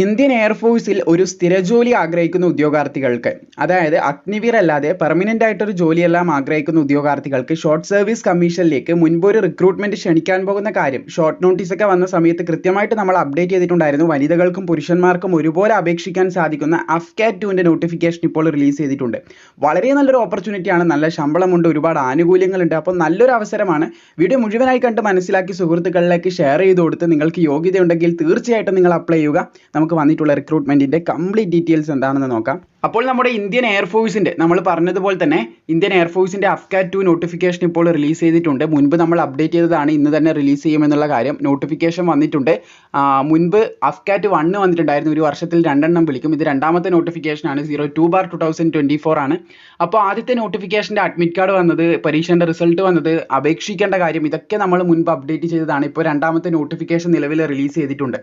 Indian എയർഫോഴ്സിൽ ഒരു സ്ഥിരജോലി ആഗ്രഹിക്കുന്ന ഉദ്യോഗാർത്ഥികൾക്ക് അതായത് അഗ്നിവീർ അല്ലാതെ പെർമനന്റ് ആയിട്ടൊരു ജോലിയെല്ലാം ആഗ്രഹിക്കുന്ന ഉദ്യോഗാർത്ഥികൾക്ക് ഷോർട്ട് സർവീസ് കമ്മീഷനിലേക്ക് മുൻപ് ഒരു റിക്രൂട്ട്മെന്റ് ക്ഷണിക്കാൻ പോകുന്ന കാര്യം ഷോർട്ട് നോട്ടീസ് ഒക്കെ വന്ന സമയത്ത് കൃത്യമായിട്ട് നമ്മൾ അപ്ഡേറ്റ് ചെയ്തിട്ടുണ്ടായിരുന്നു. വനിതകൾക്കും പുരുഷന്മാർക്കും ഒരുപോലെ അപേക്ഷിക്കാൻ സാധിക്കുന്ന അഫ്കാറ്റ് ടുവിന്റെ നോട്ടിഫിക്കേഷൻ ഇപ്പോൾ റിലീസ് ചെയ്തിട്ടുണ്ട്. വളരെ നല്ലൊരു ഓപ്പർച്യൂണിറ്റിയാണ് നല്ല ശമ്പളമുണ്ട്. ഒരുപാട് ആനുകൂല്യങ്ങളുണ്ട്. അപ്പോൾ നല്ലൊരു അവസരമാണ്. വീഡിയോ മുഴുവനായി കണ്ട് മനസ്സിലാക്കി സുഹൃത്തുക്കളിലേക്ക് ഷെയർ ചെയ്ത് കൊടുത്ത് നിങ്ങൾക്ക് യോഗ്യതയുണ്ടെങ്കിൽ തീർച്ചയായിട്ടും നിങ്ങൾ അപ്ലൈ ചെയ്യുക. നമുക്ക് വന്നിട്ടുള്ള റിക്രൂട്ട്മെന്റിന്റെ കംപ്ലീറ്റ് ഡീറ്റെയിൽസ് എന്താണെന്ന് നോക്കാം. അപ്പോൾ നമ്മുടെ ഇന്ത്യൻ എയർഫോഴ്സിന്റെ നമ്മൾ പറഞ്ഞതുപോലെ തന്നെ ഇന്ത്യൻ എയർഫോഴ്സിന്റെ അഫ്കാറ്റ് ടു നോട്ടിഫിക്കേഷൻ ഇപ്പോൾ റിലീസ് ചെയ്തിട്ടുണ്ട്. മുൻപ് നമ്മൾ അപ്ഡേറ്റ് ചെയ്തതാണ് ഇന്ന് തന്നെ റിലീസ് ചെയ്യുമെന്നുള്ള കാര്യം. നോട്ടിഫിക്കേഷൻ വന്നിട്ടുണ്ട്. മുൻപ് അഫ്കാറ്റ് വണ്ണ് വന്നിട്ടുണ്ടായിരുന്നു. ഒരു വർഷത്തിൽ രണ്ടെണ്ണം വിളിക്കും. ഇത് രണ്ടാമത്തെ നോട്ടിഫിക്കേഷൻ ആണ്. Zero two bar two thousand twenty four ആണ്. അപ്പോൾ ആദ്യത്തെ നോട്ടിഫിക്കേഷന്റെ അഡ്മിറ്റ് കാർഡ് വന്നത് പരീക്ഷേന്റെ റിസൾട്ട് വന്നത് അപേക്ഷിക്കേണ്ട കാര്യം ഇതൊക്കെ നമ്മൾ മുൻപ് അപ്ഡേറ്റ് ചെയ്തതാണ്. ഇപ്പോൾ രണ്ടാമത്തെ നോട്ടിഫിക്കേഷൻ നിലവിൽ റിലീസ് ചെയ്തിട്ടുണ്ട്.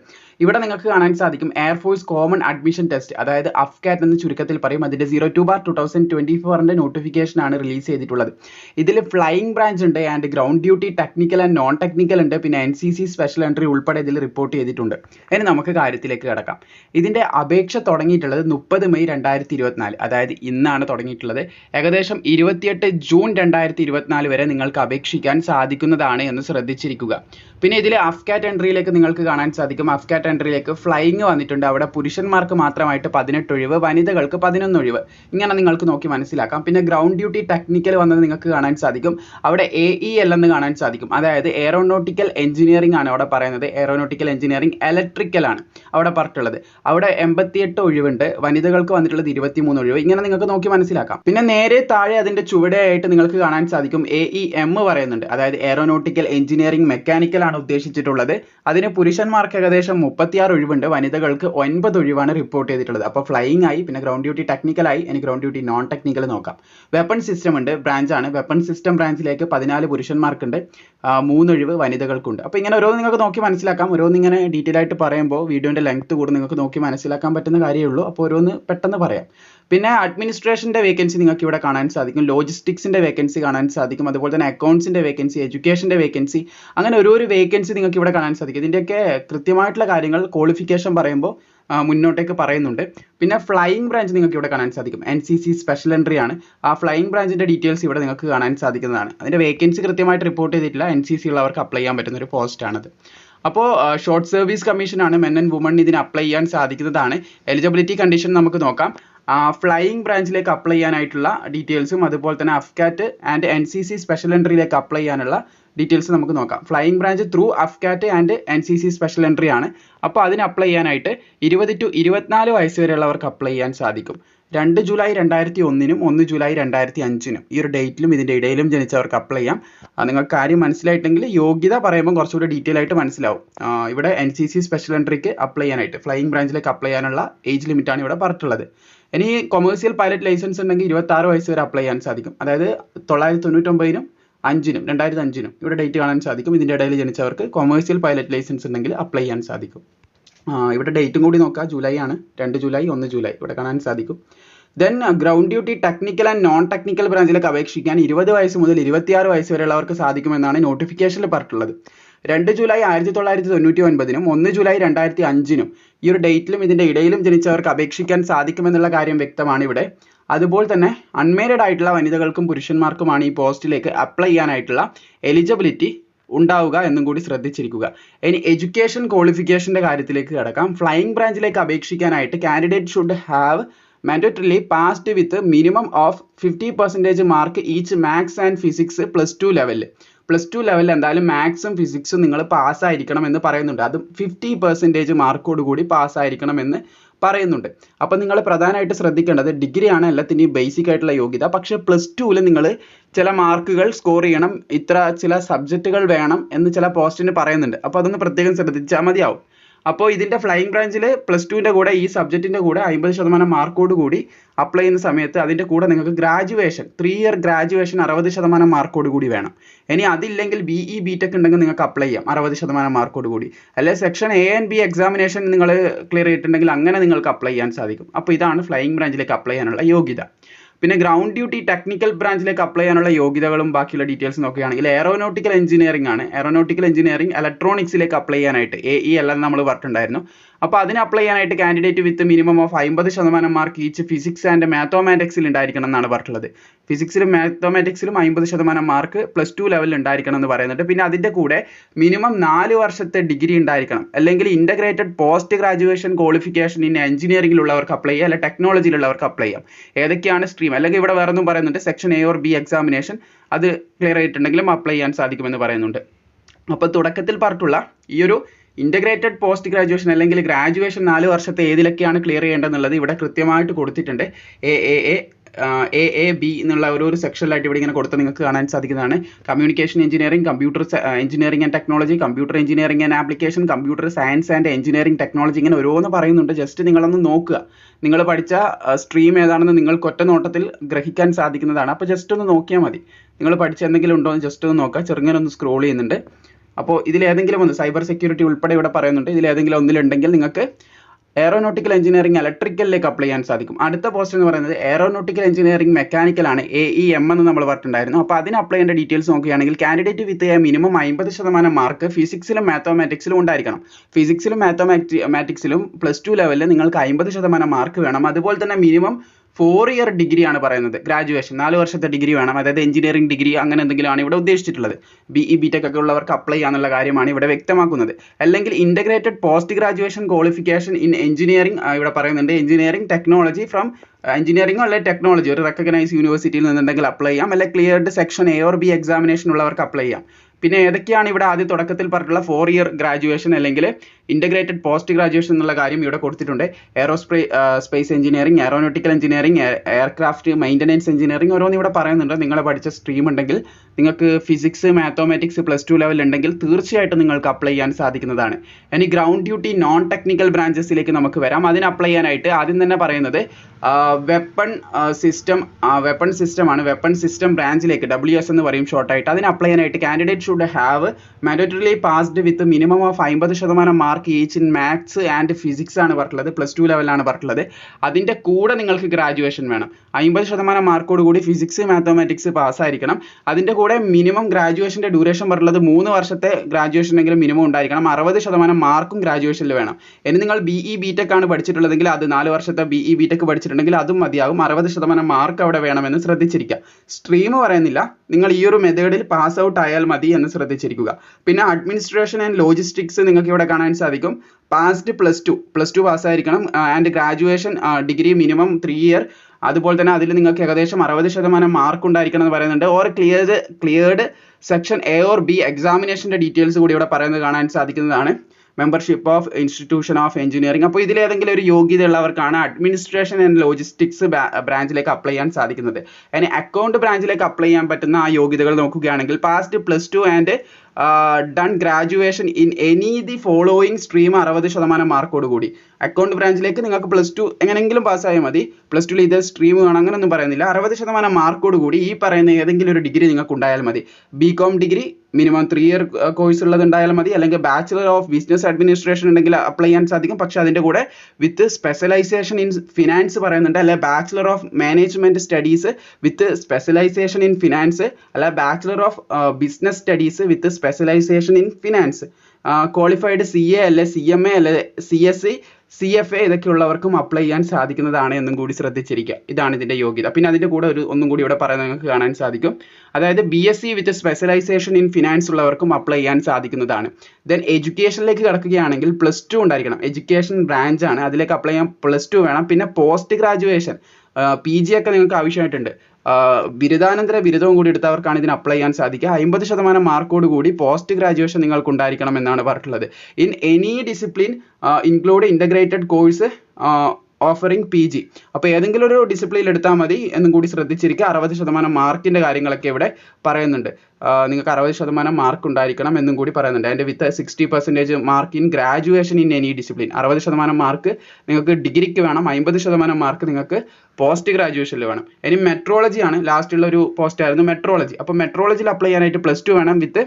ഇവിടെ നിങ്ങൾക്ക് കാണാൻ സാധിക്കും എയർഫോഴ്സ് കോമൺ അഡ്മിഷൻ ടെസ്റ്റ് അതായത് അഫ്കാറ്റ് എന്ന് ചുരുക്കത്തിൽ പറയും. അതിന്റെ zero two bar two thousand twenty ഫോറിന്റെ നോട്ടിഫിക്കേഷനാണ് റിലീസ് ചെയ്തിട്ടുള്ളത്. ഇതിൽ ഫ്ലൈയിങ് ബ്രാഞ്ച് ഉണ്ട് and ground duty technical and non technical ഉണ്ട്. പിന്നെ N C C special entry ഉൾപ്പെടെ ഇതിൽ റിപ്പോർട്ട് ചെയ്തിട്ടുണ്ട്. ഇനി നമുക്ക് കാര്യത്തിലേക്ക് കിടക്കാം. ഇതിന്റെ അപേക്ഷ തുടങ്ങിയിട്ടുള്ളത് മുപ്പത് മെയ് രണ്ടായിരത്തി ഇരുപത്തിനാല് അതായത് ഇന്നാണ് തുടങ്ങിയിട്ടുള്ളത്. ഏകദേശം ഇരുപത്തിയെട്ട് ജൂൺ രണ്ടായിരത്തി ഇരുപത്തിനാല് വരെ നിങ്ങൾക്ക് അപേക്ഷിക്കാൻ സാധിക്കുന്നതാണ് എന്ന് ശ്രദ്ധിച്ചിരിക്കുക. പിന്നെ ഇതിൽ അഫ്കാറ്റ് എൻട്രിയിലേക്ക് നിങ്ങൾക്ക് കാണാൻ സാധിക്കും. അഫ്കാറ്റ് എൻട്രിയിലേക്ക് ഫ്ലൈയിങ് വന്നിട്ടുണ്ട്. അവിടെ പുരുഷന്മാർക്ക് മാത്രമായിട്ട് പതിനെട്ട് ഒഴിവ് വനിതകൾക്ക് പതിനൊന്ന് ഒഴിവ്. ഇങ്ങനെ നിങ്ങൾക്ക് നോക്കി മനസ്സിലാക്കാം. പിന്നെ ഗ്രൗണ്ട് ഡ്യൂട്ടി ടെക്നിക്കൽ വന്നത് നിങ്ങൾക്ക് കാണാൻ സാധിക്കും. അവിടെ എ ഇ എൽ എന്ന് കാണാൻ സാധിക്കും. അതായത് എയറോനോട്ടിക്കൽ എഞ്ചിനീയറിംഗ് ആണ് അവിടെ പറയുന്നത്. എയറോനോട്ടിക്കൽ എഞ്ചിനീയറിംഗ് ഇലക്ട്രിക്കൽ ആണ് അവിടെ പറഞ്ഞിട്ടുള്ളത്. അവിടെ എൺപത്തിയെട്ട് ഒഴിവുണ്ട്. വനിതകൾക്ക് വന്നിട്ടുള്ളത് ഇരുപത്തിമൂന്ന് ഒഴിവ്. ഇങ്ങനെ നിങ്ങൾക്ക് നോക്കി മനസ്സിലാക്കാം. പിന്നെ നേരെ താഴെ അതിന്റെ ചുവടെയായിട്ട് നിങ്ങൾക്ക് കാണാൻ സാധിക്കും എ ഇ എം പറയുന്നുണ്ട്. അതായത് എയറോനോട്ടിക്കൽ എഞ്ചിനീയറിംഗ് മെക്കാനിക്കൽ ആണ് ഉദ്ദേശിച്ചിട്ടുള്ളത്. അതിന് പുരുഷന്മാർക്ക് ഏകദേശം മുപ്പത്തിയാറ് ഒഴിവുണ്ട്. വനിതകൾക്ക് ഒൻപത് ഒഴിവാണ് റിപ്പോർട്ട് ചെയ്തിട്ടുള്ളത്. അപ്പോൾ ഫ്ലൈയിങ് ആയി. പിന്നെ ഗ്രൗണ്ട് ഡ്യൂട്ടി ടെക്നിക്കൽ ആയി ഇനി ഗ്രൗണ്ട് ഡ്യൂട്ടി നോൺ ടെക്നിക്കൽ നോക്കാം. വെപ്പൺ സിസ്റ്റം ഉണ്ട് ബ്രാഞ്ചാണ് വെപ്പൺ സിസ്റ്റം ബ്രാഞ്ചിലേക്ക് പതിനാല് പുരുഷന്മാർക്കുണ്ട്. മൂന്നൊഴിവ് വനിതകൾക്കുണ്ട്. അപ്പോൾ ഇങ്ങനെ ഓരോന്ന് നിങ്ങൾക്ക് നോക്കി മനസ്സിലാക്കാം. ഓരോന്ന് ഇങ്ങനെ ഡീറ്റെയിൽ ആയിട്ട് പറയുമ്പോൾ വീഡിയോന്റെ ലെങ്ത് കൂടെ നിങ്ങൾക്ക് നോക്കി മനസ്സിലാക്കാൻ പറ്റുന്ന കാര്യമേ ഉള്ളൂ. അപ്പോൾ ഓരോന്ന് പെട്ടെന്ന് പറയാം. പിന്നെ അഡ്മിനിസ്ട്രേഷന്റെ വേക്കൻസി നിങ്ങൾക്ക് ഇവിടെ കാണാൻ സാധിക്കും. ലോജിസ്റ്റിക്സിന്റെ വേക്കൻസി കാണാൻ സാധിക്കും. അതുപോലെ തന്നെ അക്കൗണ്ട്സിന്റെ വേക്കൻസി എഡ്യൂക്കേഷന്റെ വേക്കൻസി അങ്ങനെ ഓരോരോ വേക്കൻസി നിങ്ങൾക്ക് ഇവിടെ കാണാൻ സാധിക്കും. ഇതിന്റെയൊക്കെ കൃത്യമായിട്ടുള്ള കാര്യങ്ങൾ ക്വാളിഫിക്കേഷൻ പറയുമ്പോൾ മുന്നോട്ടേക്ക് പറയുന്നുണ്ട്. പിന്നെ ഫ്ലൈയിങ് ബ്രാഞ്ച് നിങ്ങൾക്ക് ഇവിടെ കാണാൻ സാധിക്കും. N C C special entry ആണ്. ആ ഫ്ലൈയിങ് ബ്രാഞ്ചിന്റെ ഡീറ്റെയിൽസ് ഇവിടെ നിങ്ങൾക്ക് കാണാൻ സാധിക്കുന്നതാണ്. അതിന്റെ വേക്കൻസി കൃത്യമായിട്ട് റിപ്പോർട്ട് ചെയ്തിട്ടില്ല. എൻ സി സി ഉള്ളവർക്ക് അപ്ലൈ ചെയ്യാൻ പറ്റുന്ന ഒരു പോസ്റ്റ് ആണത്. അപ്പോൾ ഷോർട്ട് സർവീസ് കമ്മീഷനാണ് മെൻ ആൻഡ് വുമൺ ഇതിന് അപ്ലൈ ചെയ്യാൻ സാധിക്കുന്നതാണ്. എലിജിബിലിറ്റി കണ്ടീഷൻ നമുക്ക് നോക്കാം. ഫ്ലൈയിങ് ബ്രാഞ്ചിലേക്ക് അപ്ലൈ ചെയ്യാനായിട്ടുള്ള ഡീറ്റെയിൽസും അതുപോലെ തന്നെ AFCAT and N C C special എൻട്രിയിലേക്ക് apply ചെയ്യാനുള്ള ഡീറ്റെയിൽസ് നമുക്ക് നോക്കാം. Flying branch through AFCAT and N C C special entry ആണ്. അപ്പോൾ അതിന് അപ്ലൈ ചെയ്യാനായിട്ട് ഇരുപത് ടു ഇരുപത്തിനാല് വയസ്സ് വരെയുള്ളവർക്ക് അപ്ലൈ ചെയ്യാൻ സാധിക്കും. രണ്ട് ജൂലൈ രണ്ടായിരത്തി ഒന്നിനും ഒന്ന് ജൂലൈ രണ്ടായിരത്തി അഞ്ചിനും ഈ ഒരു ഡേറ്റിലും ഇതിന്റെ ഇടയിലും ജനിച്ചവർക്ക് അപ്ലൈ ചെയ്യാം. നിങ്ങൾക്ക് കാര്യം മനസ്സിലായിട്ടെങ്കിൽ യോഗ്യത പറയുമ്പോൾ കുറച്ചുകൂടി ഡീറ്റെയിൽ ആയിട്ട് മനസ്സിലാവും. ഇവിടെ എൻ സി സി സ്പെഷ്യൽ എൻട്രിക്ക് അപ്ലൈ ചെയ്യാനായിട്ട് ഫ്ലൈയിങ് ബ്രാഞ്ചിലേക്ക് അപ്ലൈ ചെയ്യാനുള്ള ഏജ് ലിമിറ്റാണ് ഇവിടെ പറഞ്ഞിട്ടുള്ളത്. ഇനി കൊമേഴ്സ്യൽ പൈലറ്റ് ലൈസൻസ് ഉണ്ടെങ്കിൽ ഇരുപത്തി ആറ് വയസ്സ് വരെ അപ്ലൈ ചെയ്യാൻ സാധിക്കും. അതായത് തൊള്ളായിരത്തി തൊണ്ണൂറ്റൊമ്പതിനും അഞ്ചിനും രണ്ടായിരത്തി അഞ്ചിനും ഇവിടെ ഡേറ്റ് കാണാൻ സാധിക്കും. ഇതിന്റെ ഇടയിൽ ജനിച്ചവർക്ക് കൊമേഴ്സ്യൽ പൈലറ്റ് ലൈസൻസ് ഉണ്ടെങ്കിൽ അപ്ലൈ ചെയ്യാൻ സാധിക്കും. ഇവിടെ ഡേറ്റും കൂടി നോക്കുക ജൂലൈ ആണ്. രണ്ട് ജൂലൈ ഒന്ന് ജൂലൈ. ഇവിടെ കാണാൻ സാധിക്കും. Then ground duty technical and non technical ബ്രാഞ്ചിലേക്ക് അപേക്ഷിക്കാൻ ഇരുപത് വയസ്സ് മുതൽ ഇരുപത്തിയാറ് വയസ്സ് വരെയുള്ളവർക്ക് സാധിക്കുമെന്നാണ് നോട്ടിഫിക്കേഷനിൽ പറഞ്ഞിട്ടുള്ളത്. രണ്ട് ജൂലൈ ആയിരത്തി തൊള്ളായിരത്തി തൊണ്ണൂറ്റി ഒൻപതിനും ഒന്ന് ജൂലൈ രണ്ടായിരത്തി അഞ്ചിനും ഈ ഒരു ഡേറ്റിലും ഇതിന്റെ ഇടയിലും ജനിച്ചവർക്ക് അപേക്ഷിക്കാൻ സാധിക്കുമെന്നുള്ള കാര്യം വ്യക്തമാണ് ഇവിടെ. അതുപോലെ തന്നെ അൺമേരിഡ് ആയിട്ടുള്ള വനിതകൾക്കും പുരുഷന്മാർക്കുമാണ് ഈ പോസ്റ്റിലേക്ക് അപ്ലൈ ചെയ്യാനായിട്ടുള്ള എലിജിബിലിറ്റി ഉണ്ടാവുക എന്നും കൂടി ശ്രദ്ധിച്ചിരിക്കുക. ഇനി എഡ്യൂക്കേഷൻ ക്വാളിഫിക്കേഷന്റെ കാര്യത്തിലേക്ക് കിടക്കാം. ഫ്ലൈയിങ് ബ്രാഞ്ചിലേക്ക് അപേക്ഷിക്കാനായിട്ട് candidate should have mandatorily passed with minimum of fifty percentage mark each maths and physics plus two ലെവലിൽ പ്ലസ് ടു ലെവലിൽ എന്തായാലും മാത്സും ഫിസിക്സും നിങ്ങൾ പാസ്സായിരിക്കണം എന്ന് പറയുന്നുണ്ട്. അത് ഫിഫ്റ്റി പെർസെന്റേജ് മാർക്കോട് കൂടി പാസ്സായിരിക്കണം എന്ന് പറയുന്നുണ്ട്. അപ്പോൾ നിങ്ങൾ പ്രധാനമായിട്ട് ശ്രദ്ധിക്കേണ്ടത് ഡിഗ്രിയാണ് എല്ലാത്തിന്റെയും ബേസിക് ആയിട്ടുള്ള യോഗ്യത. പക്ഷേ പ്ലസ് ടുവിൽ നിങ്ങൾ ചില മാർക്കുകൾ സ്കോർ ചെയ്യണം. ഇത്ര ചില സബ്ജക്റ്റുകൾ വേണം എന്ന് ചില പോസ്റ്റിന് പറയുന്നുണ്ട്. അപ്പോൾ അതൊന്ന് പ്രത്യേകം ശ്രദ്ധിച്ചാൽ മതിയാവും. അപ്പോൾ ഇതിന്റെ ഫ്ലൈയിങ് ബ്രാഞ്ചിൽ പ്ലസ് ടുവിന്റെ കൂടെ ഈ സബ്ജക്റ്റിന്റെ കൂടെ അമ്പത് ശതമാനം മാർക്കോട് കൂടി അപ്ലൈ ചെയ്യുന്ന സമയത്ത് അതിന്റെ കൂടെ നിങ്ങൾക്ക് ഗ്രാജുവേഷൻ ത്രീ ഇയർ ഗ്രാജുവേഷൻ അറുപത് ശതമാനം മാർക്കോട് കൂടി വേണം. ഇനി അതില്ലെങ്കിൽ ബി ഇ ബി ടെക് ഉണ്ടെങ്കിൽ നിങ്ങൾക്ക് അപ്ലൈ ചെയ്യാം അറുപത് ശതമാനം മാർക്കോട് കൂടി. അല്ലെ section A and B examination നിങ്ങൾ ക്ലിയർ ചെയ്തിട്ടുണ്ടെങ്കിൽ അങ്ങനെ നിങ്ങൾക്ക് അപ്ലൈ ചെയ്യാൻ സാധിക്കും. അപ്പോൾ ഇതാണ് ഫ്ലൈയിങ് ബ്രാഞ്ചിലേക്ക് അപ്ലൈ ചെയ്യാനുള്ള യോഗ്യത. പിന്നെ ഗ്രൗണ്ട് ഡ്യൂട്ടി ടെക്നിക്കൽ ബ്രാഞ്ചിലേക്ക് അപ്ലൈ ചെയ്യാനുള്ള യോഗ്യതകളും ബാക്കിയുള്ള ഡീറ്റെയിൽസ് നോക്കുകയാണെങ്കിൽ എയറോനോട്ടിക്കൽ എഞ്ചിനീയറിംഗ് ആണ്. എയറോനോട്ടിക്കൽ എഞ്ചിനീയറിംഗ് ഇലക്ട്രോണിക്സിലേക്ക് അപ്ലൈ ചെയ്യാനായിട്ട് എ ഇ എല്ലാം നമ്മൾ പറഞ്ഞിട്ടുണ്ടായിരുന്നു. അപ്പോൾ അതിന് അപ്ലൈ ചെയ്യാനായിട്ട് കാൻഡിഡേറ്റ് വിത്ത് മിനിമം ഓഫ് അമ്പത് ശതമാനം മാർക്ക് ഈച്ച് ഫിസിക്സ് ആൻഡ് മാത്തമാറ്റിക്സിൽ ഉണ്ടായിരിക്കണം എന്നാണ് പറഞ്ഞിട്ടുള്ളത്. ഫിസിക്സിലും മാത്തമാറ്റിക്സിലും അമ്പത് ശതമാനം മാർക്ക് പ്ലസ് ടു ലെവലിൽ ഉണ്ടായിരിക്കണം എന്ന് പറയുന്നുണ്ട്. പിന്നെ അതിന്റെ കൂടെ മിനിമം നാല് വർഷത്തെ ഡിഗ്രി ഉണ്ടായിരിക്കണം. അല്ലെങ്കിൽ integrated post graduation qualification in എഞ്ചിനീയറിംഗിലുള്ളവർക്ക് apply ചെയ്യാം. അല്ലെങ്കിൽ ടെക്നോളജിയിലുള്ളവർക്ക് അപ്ലൈ ചെയ്യാം. ഏതൊക്കെയാണ് സ്ട്രീം അല്ലെങ്കിൽ ഇവിടെ വേറെ ഒന്നും പറയുന്നുണ്ട്. Section A or B examination അത് ക്ലിയർ ആയിട്ടുണ്ടെങ്കിലും അപ്ലൈ ചെയ്യാൻ സാധിക്കുമെന്ന് പറയുന്നുണ്ട്. അപ്പോൾ തുടക്കത്തിൽ പറഞ്ഞിട്ടുള്ള ഈ ഒരു ഇന്റഗ്രേറ്റഡ് പോസ്റ്റ് ഗ്രാജുവേഷൻ അല്ലെങ്കിൽ ഗ്രാജുവേഷൻ നാല് വർഷത്തെ ഏതിലൊക്കെയാണ് ക്ലിയർ ചെയ്യേണ്ടതെന്നുള്ളത് ഇവിടെ കൃത്യമായിട്ട് കൊടുത്തിട്ടുണ്ട്. A A A A A B എന്നുള്ള ഒരു സെക്ഷനിലായിട്ട് ഇവിടെ ഇങ്ങനെ കൊടുത്ത് നിങ്ങൾക്ക് കാണാൻ സാധിക്കുന്നതാണ്. Communication engineering computer engineering and technology computer engineering and application computer science and engineering technology ഇങ്ങനെ ഓരോന്ന് പറയുന്നുണ്ട്. ജസ്റ്റ് നിങ്ങളൊന്ന് നോക്കുക. നിങ്ങൾ പഠിച്ച സ്ട്രീം ഏതാണെന്ന് നിങ്ങൾക്ക് ഒറ്റ നോട്ടത്തിൽ ഗ്രഹിക്കാൻ സാധിക്കുന്നതാണ്. അപ്പോൾ ജസ്റ്റ് ഒന്ന് നോക്കിയാൽ മതി. നിങ്ങൾ പഠിച്ച എന്തെങ്കിലും ഉണ്ടോ എന്ന് ജസ്റ്റ് ഒന്ന് നോക്കുക. ചെറുങ്ങനെ ഒന്ന് സ്ക്രോൾ ചെയ്യുന്നുണ്ട്. അപ്പോൾ ഇതിലേതെങ്കിലും ഒന്ന് സൈബർ സെക്യൂരിറ്റി ഉൾപ്പെടെ ഇവിടെ പറയുന്നുണ്ട്. ഇതിലേതെങ്കിലും ഒന്നിലുണ്ടെങ്കിൽ നിങ്ങൾക്ക് എയറോനോട്ടിക്കൽ എഞ്ചിനീയറിംഗ് ഇലക്ട്രിക്കലിലേക്ക് അപ്ലൈ ചെയ്യാൻ സാധിക്കും. അടുത്ത പോസ്റ്റ് എന്ന് പറയുന്നത് എയറോനോട്ടിക്കൽ എഞ്ചിനീയറിംഗ് മെക്കാനിക്കൽ ആണ് എ ഇ എം എന്ന് നമ്മൾ പറഞ്ഞിട്ടുണ്ടായിരുന്നു. അപ്പോൾ അതിന് അപ്ലൈ ചെയ്യേണ്ട ഡീറ്റെയിൽസ് നോക്കുകയാണെങ്കിൽ കാൻഡിഡേറ്റ് വിത്ത് എ മിനിമം അമ്പത് ശതമാനം മാർക്ക് ഫിസിക്സിലും മാത്തമാറ്റിക്സിലും ഉണ്ടായിരിക്കണം. ഫിസിക്സിലും മാത്തമാറ്റിക്സിലും പ്ലസ് ടു ലെവലിൽ നിങ്ങൾക്ക് അമ്പത് ശതമാനം മാർക്ക് വേണം. അതുപോലെ തന്നെ മിനിമം ഫോർ ഇയർ ഡിഗ്രി ആണ് പറയുന്നത്. ഗ്രാജുവേഷൻ നാല് വർഷത്തെ ഡിഗ്രി വേണം. അതായത് എഞ്ചിനീയറിംഗ് ഡിഗ്രി അങ്ങനെ എന്തെങ്കിലും ആണ് ഇവിടെ ഉദ്ദേശിച്ചിട്ടുള്ളത്. ബി ഇ ബി ടെക് ഒക്കെ ഉള്ളവർക്ക് അപ്ലൈ ചെയ്യാന്നുള്ള കാര്യമാണ് ഇവിടെ വ്യക്തമാക്കുന്നത്. അല്ലെങ്കിൽ integrated post graduation qualification in engineering ഇവിടെ പറയുന്നുണ്ട്. എഞ്ചിനീയറിംഗ് ടെക്നോളജി ഫ്രം എഞ്ചിനീയറിംഗോ അല്ലെങ്കിൽ ടെക്നോളജി ഒരു റെക്കഗ്നൈസ് യൂണിവേഴ്സിറ്റിയിൽ നിന്നുണ്ടെങ്കിൽ അപ്ലൈ ചെയ്യാം. അല്ലെങ്കിൽ cleared section A or B examination ഉള്ളവർക്ക് അപ്ലൈ ചെയ്യാം. പിന്നെ ഏതൊക്കെയാണ് ഇവിടെ ആദ്യം തുടക്കത്തിൽ പറഞ്ഞിട്ടുള്ള ഫോർ ഇയർ ഗ്രാജുവേഷൻ അല്ലെങ്കിൽ ഇന്റഗ്രേറ്റഡ് പോസ്റ്റ് ഗ്രാജുവേഷൻ എന്നുള്ള കാര്യം ഇവിടെ കൊടുത്തിട്ടുണ്ട്. Aerospace engineering aeronautical engineering aircraft maintenance engineering ഓരോന്നും ഇവിടെ പറയുന്നുണ്ട്. നിങ്ങൾ പഠിച്ച സ്ട്രീം ഉണ്ടെങ്കിൽ നിങ്ങൾക്ക് physics mathematics plus two level ഉണ്ടെങ്കിൽ തീർച്ചയായിട്ടും നിങ്ങൾക്ക് അപ്ലൈ ചെയ്യാൻ സാധിക്കുന്നതാണ്. ഇനി ഗ്രൗണ്ട് ഡ്യൂട്ടി നോൺ ടെക്നിക്കൽ ബ്രാഞ്ചസിലേക്ക് നമുക്ക് വരാം. അതിന് അപ്ലൈ ചെയ്യാനായിട്ട് ആദ്യം തന്നെ പറയുന്നത് വെപ്പൺ സിസ്റ്റം വെപ്പൺ സിസ്റ്റമാണ് വെപ്പൺ സിസ്റ്റം ബ്രാഞ്ചിലേക്ക് ഡബ്ല്യു എസ് എന്ന് പറയും ഷോർട്ടായിട്ട് അതിന് അപ്ലൈ ചെയ്യാനായിട്ട് candidate should have mandatorily passed with minimum of അമ്പത് ശതമാനം mark each in maths and physics ആണ് പറഞ്ഞിട്ടുള്ളത്. പ്ലസ് ടു ലെവലാണ് പറഞ്ഞിട്ടുള്ളത്. അതിന്റെ കൂടെ നിങ്ങൾക്ക് ഗ്രാജുവേഷൻ വേണം. അമ്പത് ശതമാനം മാർക്കോട് കൂടി ഫിസിക്സ് മാത്തമാറ്റിക്സ് പാസ്സായിരിക്കണം അതിന്റെ കൂടെ മിനിമം ഗ്രാജുവേഷന്റെ ഡ്യൂറേഷൻ പറഞ്ഞിട്ടുള്ളത് മൂന്ന് വർഷത്തെ ഗ്രാജുവേഷൻ എങ്കിലും മിനിമം ഉണ്ടായിരിക്കണം. അറുപത് ശതമാനം മാർക്കും ഗ്രാജുവേഷനിൽ വേണം. ഇനി നിങ്ങൾ ബി ഇ ബി ടെക് ആണ് പഠിച്ചിട്ടുള്ളതെങ്കിൽ അത് നാല് വർഷത്തെ ബി ഇ ബി ടെക് പഠിച്ചിട്ടുണ്ടെങ്കിൽ അതും മതിയാകും. അറുപത് ശതമാനം മാർക്ക് അവിടെ വേണമെന്ന് ശ്രദ്ധിച്ചിരിക്കുക. സ്ട്രീം പറയുന്നില്ല. നിങ്ങൾ ഈ ഒരു മെത്തേഡിൽ പാസ് ഔട്ട് ആയാൽ മതി എന്ന് ശ്രദ്ധിച്ചിരിക്കുക. പിന്നെ അഡ്മിനിസ്ട്രേഷൻ ആൻഡ് ലോജിസ്റ്റിക്സ് നിങ്ങൾക്ക് ഇവിടെ കാണാൻ സാധിക്കും. Passed plus two plus two പാസ്സായിരിക്കണം and graduation degree minimum three year അതുപോലെ തന്നെ അതിൽ നിങ്ങൾക്ക് ഏകദേശം അറുപത് ശതമാനം മാർക്ക് ഉണ്ടായിരിക്കണം എന്ന് പറയുന്നുണ്ട്. Or cleared cleared section A or B എക്സാമിനേഷന്റെ details കൂടി ഇവിടെ പറയുന്നത് കാണാൻ സാധിക്കുന്നതാണ്. Membership of institution of engineering അപ്പോൾ ഇതിലേതെങ്കിലും ഒരു യോഗ്യത ഉള്ളവർക്കാണ് അഡ്മിനിസ്ട്രേഷൻ ആൻഡ് ലോജിസ്റ്റിക്സ് ബ്രാഞ്ചിലേക്ക് അപ്ലൈ ചെയ്യാൻ സാധിക്കുന്നത്. ഇനി അക്കൗണ്ട് ബ്രാഞ്ചിലേക്ക് അപ്ലൈ ചെയ്യാൻ പറ്റുന്ന ആ യോഗ്യതകൾ നോക്കുകയാണെങ്കിൽ passed plus two and done graduation in any the following stream അറുപത് ശതമാനം മാർക്കോട് കൂടി അക്കൗണ്ട് ബ്രാഞ്ചിലേക്ക് നിങ്ങൾക്ക് പ്ലസ് ടു എങ്ങനെയെങ്കിലും പാസ്സായാൽ മതി. പ്ലസ് ടുവിൽ ഇത് സ്ട്രീം വേണം അങ്ങനെയൊന്നും പറയുന്നില്ല. അറുപത് ശതമാനം മാർക്കോട് കൂടി ഈ പറയുന്ന ഏതെങ്കിലും ഒരു ഡിഗ്രി നിങ്ങൾക്ക് ഉണ്ടായാൽ മതി. B com degree minimum three year course ഉള്ളത് ഉണ്ടായാൽ മതി. അല്ലെങ്കിൽ ബാച്ചിലർ ഓഫ് ബിസിനസ് അഡ്മിനിസ്ട്രേഷൻ ഉണ്ടെങ്കിൽ അപ്ലൈ ചെയ്യാൻ സാധിക്കും. പക്ഷെ അതിന്റെ കൂടെ വിത്ത് സ്പെഷ്യലൈസേഷൻ ഇൻ ഫിനാൻസ് പറയുന്നുണ്ട്. അല്ലെ bachelor of management studies with specialisation in finance അല്ല bachelor of business studies with specialisation in finance qualified C A അല്ലെ സി എം എ അല്ലെ C S C C F A ഇതൊക്കെയുള്ളവർക്കും apply ചെയ്യാൻ സാധിക്കുന്നതാണ് എന്നും കൂടി ശ്രദ്ധിച്ചിരിക്കുക. ഇതാണ് ഇതിന്റെ യോഗ്യത. പിന്നെ അതിന്റെ കൂടെ ഒരു ഒന്നും കൂടി ഇവിടെ പറയുന്നത് നിങ്ങൾക്ക് കാണാൻ സാധിക്കും. അതായത് B S C with specialisation in finance ഉള്ളവർക്കും അപ്ലൈ ചെയ്യാൻ സാധിക്കുന്നതാണ്. ദെൻ എഡ്യൂക്കേഷനിലേക്ക് കിടക്കുകയാണെങ്കിൽ പ്ലസ് ടു ഉണ്ടായിരിക്കണം. എഡ്യൂക്കേഷൻ ബ്രാഞ്ച് ആണ്. അതിലേക്ക് അപ്ലൈ ചെയ്യാൻ പ്ലസ് ടു വേണം. പിന്നെ പോസ്റ്റ് ഗ്രാജുവേഷൻ പി ജി ഒക്കെ നിങ്ങൾക്ക് ആവശ്യമായിട്ടുണ്ട്. ബിരുദാനന്തര ബിരുദവും കൂടി എടുത്തവർക്കാണ് ഇതിന് അപ്ലൈ ചെയ്യാൻ സാധിക്കുക. അമ്പത് ശതമാനം മാർക്കോട് കൂടി പോസ്റ്റ് ഗ്രാജുവേഷൻ നിങ്ങൾക്ക് ഉണ്ടായിരിക്കണം എന്നാണ് പറഞ്ഞിട്ടുള്ളത്. In any discipline include integrated course offering P G അപ്പോൾ ഏതെങ്കിലും ഒരു ഡിസിപ്ലിനിൽ എടുത്താൽ മതി എന്നും കൂടി ശ്രദ്ധിച്ചിരിക്കുക. അറുപത് ശതമാനം മാർക്കിന്റെ കാര്യങ്ങളൊക്കെ ഇവിടെ പറയുന്നുണ്ട്. നിങ്ങൾക്ക് അറുപത് ശതമാനം മാർക്ക് ഉണ്ടായിരിക്കണം എന്നും കൂടി പറയുന്നുണ്ട്. അതിന്റെ with sixty percentage mark in graduation in any discipline അറുപത് ശതമാനം മാർക്ക് നിങ്ങൾക്ക് ഡിഗ്രിക്ക് വേണം അമ്പത് ശതമാനം മാർക്ക് നിങ്ങൾക്ക് പോസ്റ്റ് ഗ്രാജുവേഷനിൽ വേണം. ഇനി മെട്രോളജി ആണ്. ലാസ്റ്റുള്ള ഒരു പോസ്റ്റ് ആയിരുന്നു മെട്രോളജി അപ്പോൾ മെട്രോളജിയിൽ അപ്ലൈ ചെയ്യാനായിട്ട് പ്ലസ് ടു വേണം വിത്ത്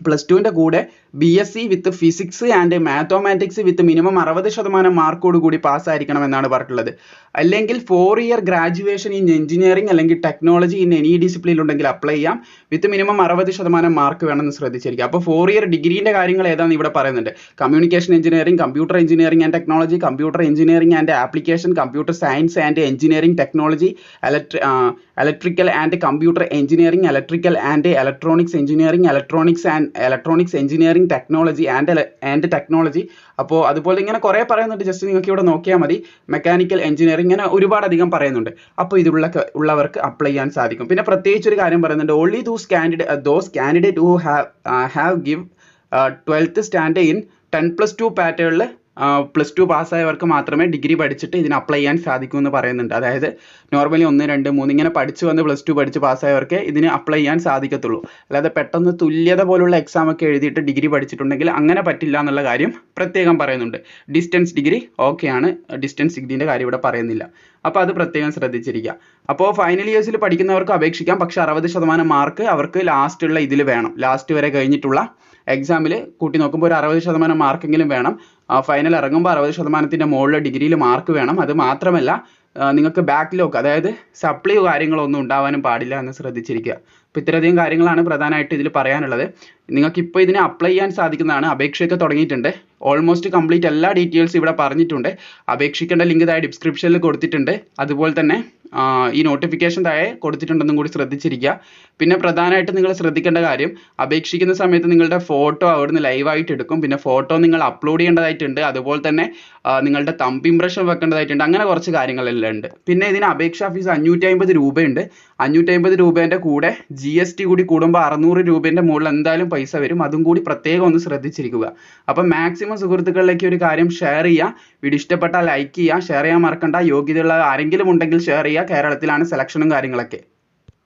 പ്ലസ് ടുവിന്റെ കൂടെ B S C with physics and mathematics with minimum അറുപത് ശതമാനം മാർക്കോട് കൂടി പാസ്സായിരിക്കണം എന്നാണ് പറഞ്ഞിട്ടുള്ളത്. അല്ലെങ്കിൽ four year graduation in engineering അല്ലെങ്കിൽ ടെക്നോളജി ഇൻ എനി ഡിസിപ്ലിൻ ഉണ്ടെങ്കിൽ അപ്ലൈ ചെയ്യാം. വിത്ത് മിനിമം അറുപത് ശതമാനം മാർക്ക് വേണമെന്ന് ശ്രദ്ധിച്ചിരിക്കുക. അപ്പോൾ ഫോർ ഇയർ ഡിഗ്രീന്റെ കാര്യങ്ങൾ ഏതാണെന്ന് ഇവിടെ പറയുന്നുണ്ട്. Communication engineering computer engineering and technology computer engineering and application computer science and engineering technology electric electrical and computer engineering electrical and electronics engineering electronics and electronics engineering technology and and technology അപ്പോൾ അതുപോലെ ഇങ്ങനെ കുറേ പറയുന്നുണ്ട്. Just നിങ്ങൾക്ക് ഇവിടെ നോക്കിയാൽ മതി. Mechanical engineering ഇങ്ങനെ ഒരുപാട് അധികം പറയുന്നുണ്ട് അപ്പോൾ ഇതുള്ള ഉള്ളവർക്ക് അപ്ലൈ ചെയ്യാൻ സാധിക്കും. പിന്നെ പ്രത്യേകിച്ച് ഒരു കാര്യം പറയുന്നുണ്ട്. Only those candidate those candidate who have have give twelfth stand in ten plus two പാറ്റേണിൽ പ്ലസ് ടു പാസ്സായവർക്ക് മാത്രമേ ഡിഗ്രി പഠിച്ചിട്ട് ഇതിന് അപ്ലൈ ചെയ്യാൻ സാധിക്കൂ എന്ന് പറയുന്നുണ്ട്. അതായത് നോർമലി ഒന്ന് രണ്ട് മൂന്ന് ഇങ്ങനെ പഠിച്ചു വന്ന് പ്ലസ് ടു പഠിച്ച് പാസ്സായവർക്ക് ഇതിന് അപ്ലൈ ചെയ്യാൻ സാധിക്കത്തുള്ളൂ. അല്ലാതെ പെട്ടെന്ന് തുല്യത പോലുള്ള എക്സാം ഒക്കെ എഴുതിയിട്ട് ഡിഗ്രി പഠിച്ചിട്ടുണ്ടെങ്കിൽ അങ്ങനെ പറ്റില്ല എന്നുള്ള കാര്യം പ്രത്യേകം പറയുന്നുണ്ട്. ഡിസ്റ്റൻസ് ഡിഗ്രി ഓക്കെയാണ് ഡിസ്റ്റൻസ് ഡിഗ്രീന്റെ കാര്യം ഇവിടെ പറയുന്നില്ല. അപ്പോൾ അത് പ്രത്യേകം ശ്രദ്ധിച്ചിരിക്കുക. അപ്പോൾ ഫൈനൽ ഇയേഴ്സിൽ പഠിക്കുന്നവർക്ക് അപേക്ഷിക്കാം. പക്ഷേ അറുപത് ശതമാനം മാർക്ക് അവർക്ക് ലാസ്റ്റുള്ള ഇതിൽ വേണം. ലാസ്റ്റ് വരെ കഴിഞ്ഞിട്ടുള്ള എക്സാമിൽ കൂട്ടി നോക്കുമ്പോൾ ഒരു അറുപത് ശതമാനം മാർക്കെങ്കിലും വേണം. ഫൈനൽ ഇറങ്ങുമ്പോൾ അറുപത് ശതമാനത്തിന്റെ മുകളിൽ ഡിഗ്രിയിൽ മാർക്ക് വേണം. അത് മാത്രമല്ല നിങ്ങൾക്ക് ബാക്ക്ലോഗ് അതായത് സപ്ലിയോ കാര്യങ്ങളോ ഒന്നും ഉണ്ടാവാനും പാടില്ല എന്ന് ശ്രദ്ധിച്ചിരിക്കുക. അപ്പോൾ ഇത്രയധികം കാര്യങ്ങളാണ് പ്രധാനമായിട്ട് ഇതിൽ പറയാനുള്ളത്. നിങ്ങൾക്ക് ഇപ്പോൾ ഇതിനെ അപ്ലൈ ചെയ്യാൻ സാധിക്കുന്നതാണ്. അപേക്ഷയൊക്കെ തുടങ്ങിയിട്ടുണ്ട്. ഓൾമോസ്റ്റ് കംപ്ലീറ്റ് എല്ലാ ഡീറ്റെയിൽസ് ഇവിടെ പറഞ്ഞിട്ടുണ്ട്. അപേക്ഷിക്കേണ്ട ലിങ്ക് താഴെ ഡിസ്ക്രിപ്ഷനിൽ കൊടുത്തിട്ടുണ്ട്. അതുപോലെ തന്നെ ഈ നോട്ടിഫിക്കേഷൻ താഴെ കൊടുത്തിട്ടുണ്ടെന്നും കൂടി ശ്രദ്ധിച്ചിരിക്കുക. പിന്നെ പ്രധാനമായിട്ട് നിങ്ങൾ ശ്രദ്ധിക്കേണ്ട കാര്യം അപേക്ഷിക്കുന്ന സമയത്ത് നിങ്ങളുടെ ഫോട്ടോ അവിടുന്ന് ലൈവായിട്ട് എടുക്കും. പിന്നെ ഫോട്ടോ നിങ്ങൾ അപ്ലോഡ് ചെയ്യേണ്ടതായിട്ടുണ്ട്. അതുപോലെ തന്നെ നിങ്ങളുടെ തമ്പ് ഇംപ്രഷൻ വെക്കേണ്ടതായിട്ടുണ്ട്. അങ്ങനെ കുറച്ച് കാര്യങ്ങളെല്ലാം ഉണ്ട്. പിന്നെ ഇതിന് അപേക്ഷാ ഫീസ് അഞ്ഞൂറ്റി അമ്പത് രൂപയുണ്ട്. അഞ്ഞൂറ്റി അമ്പത് രൂപേന്റെ കൂടെ ജി കൂടി കൂടുമ്പോൾ അറുന്നൂറ് രൂപേന്റെ മുകളിൽ എന്തായാലും പൈസ വരും. അതും കൂടി പ്രത്യേകം ഒന്ന് ശ്രദ്ധിച്ചിരിക്കുക. അപ്പം മാക്സിമം സുഹൃത്തുക്കളിലേക്ക് ഒരു കാര്യം ഷെയർ ചെയ്യുക വീഡിയോ ഇഷ്ടപ്പെട്ടാൽ ലൈക്ക് ചെയ്യുക ഷെയർ ചെയ്യാൻ മറക്കണ്ട. യോഗ്യതയുള്ള ആരെങ്കിലും ഉണ്ടെങ്കിൽ ഷെയർ ചെയ്യുക. കേരളത്തിലാണ് സെലക്ഷനും കാര്യങ്ങളൊക്കെ.